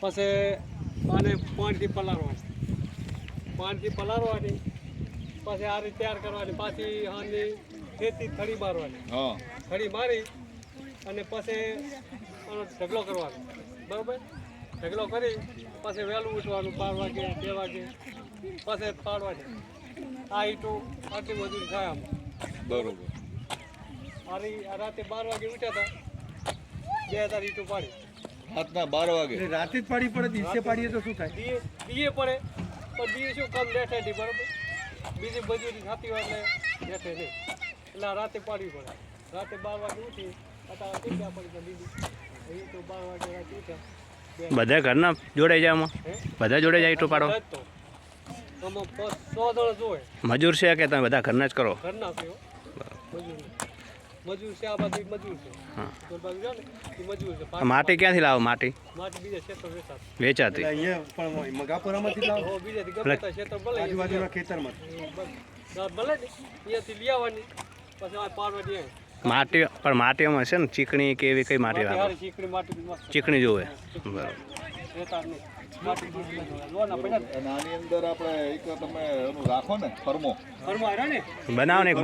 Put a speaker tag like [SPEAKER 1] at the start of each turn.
[SPEAKER 1] પછી આને પાણીથી પલાળવાની. પાણીથી પલાળવાની પછી આ રીતે તૈયાર કરવાની પાછી આની ખેતી થળી મારવાની. થડી મારી અને પછી આનો ઢગલો કરવાનો. બરાબર? ઢગલો કરી પછી વહેલું ઉઠવાનું બાર વાગે બે વાગે પછી પાડવાની. આ ઈટું આટલી બધું થાય આમ.
[SPEAKER 2] બરોબર.
[SPEAKER 1] આ રાતે બાર વાગે ઉઠ્યા હતા બે હજાર ઈટું પાડી.
[SPEAKER 2] રાતના બાર વાગે.
[SPEAKER 3] રાતે જ પાડી પડે દિવસે પાડીએ તો શું થાય?
[SPEAKER 1] દીએ પડે પણ દીએ શું કામ બેઠે નહીં બરાબર? બીજી મજૂરી થતી હોય એટલે બેઠે નહીં એટલે રાતે પાડવી પડે. રાતે બાર વાગે ઉઠી અત્યારે કેટલા પડી એ તો બાર વાગે રાતે ઉઠ્યા.
[SPEAKER 4] બધા ઘરના જોડાઈ જાય આમાં? બધા જોડે જાય એટલું પાડો
[SPEAKER 1] બધા તો. આમાં પ- સો જણ જોવે.
[SPEAKER 4] મજૂર છે કે તમે બધા ઘરના જ કરો?
[SPEAKER 1] ઘરના મજૂર મજૂર છે આ બાજુ મજૂર છે. બાજુ મજૂર છે.
[SPEAKER 4] માટી ક્યાંથી લાવો માટી?
[SPEAKER 1] માટી બીજા ક્ષેત્ર વેચાત.
[SPEAKER 4] વેચાતી.
[SPEAKER 3] અહીંયા પણ મગાપુરામાંથી લાવો?
[SPEAKER 1] ત્યાં ક્ષેત્ર ભલે
[SPEAKER 3] આજુબાજુના ખેતરમાં
[SPEAKER 1] બસ. ભલે ને અહીંયાથી લઈ આવવાની. પછી આ અહીં.
[SPEAKER 4] માટી પણ માટીમાં છે ને ચીકણી કે એવી કઈ માટી
[SPEAKER 1] ચીકણી માટી
[SPEAKER 4] ચીકણી જોવે. બરાબર.
[SPEAKER 1] રેતાળની. માટી બી મસ્ત. લોના પડ્યા ને.
[SPEAKER 2] અને આની અંદર આપણે એક તમે રાખો ને ફરમો.
[SPEAKER 1] ઘરમાં હાર્યા ને?
[SPEAKER 4] બનાવો ને એક